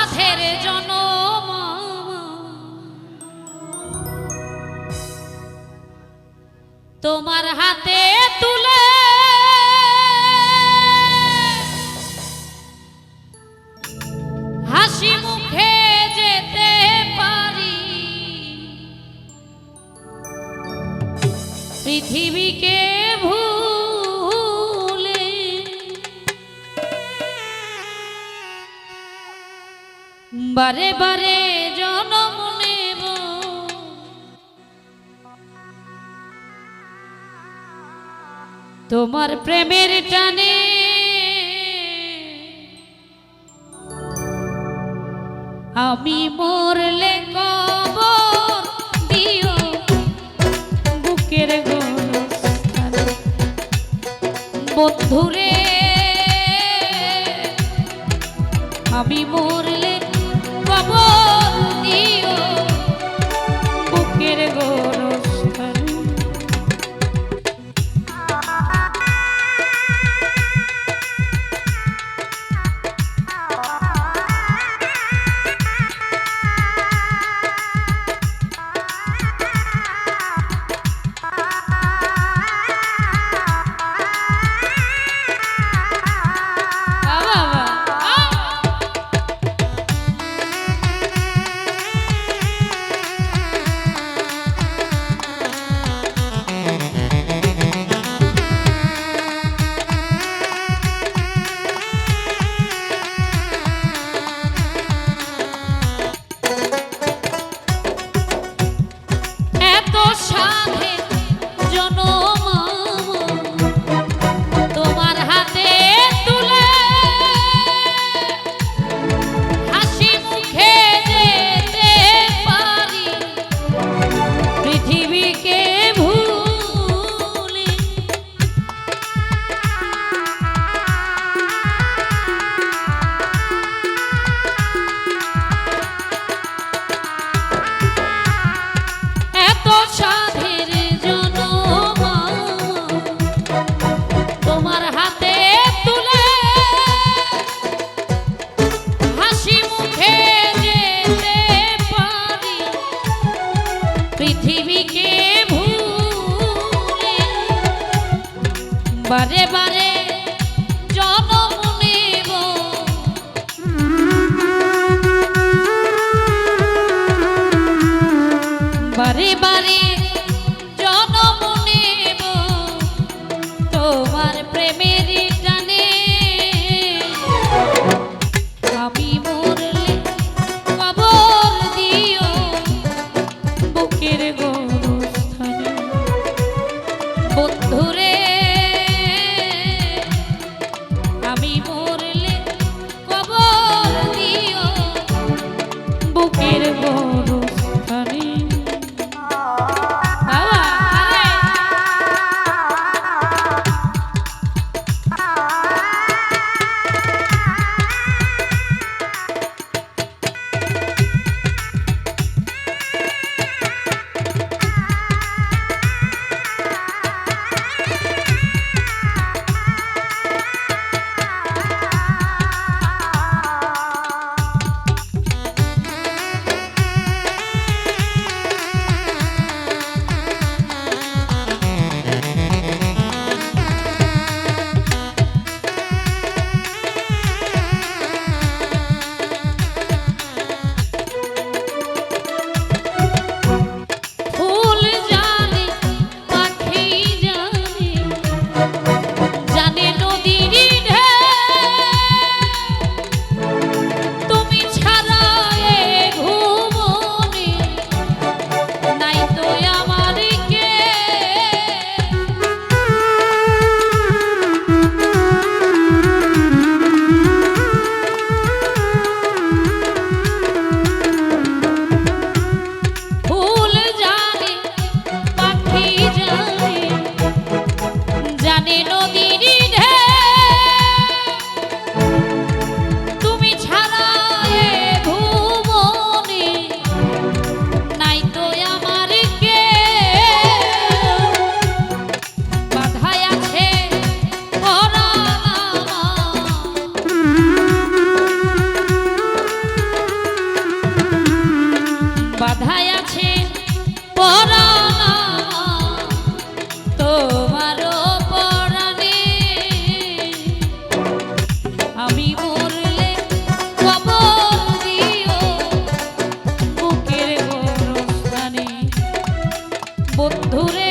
সাধের জনম। তোমার হাতে তুলে হাসি মুখে যেতে পারি। পৃথিবীকে ভুলে বারে বারে জনম নেব তোমার প্রেমের টানে আমি মরলে কবর দিও বুকের বন্ধুরে, আমি মরলে কবর দিও বারে বারে জনম নেব বারে বারে বুকের গরু বন্ধুরে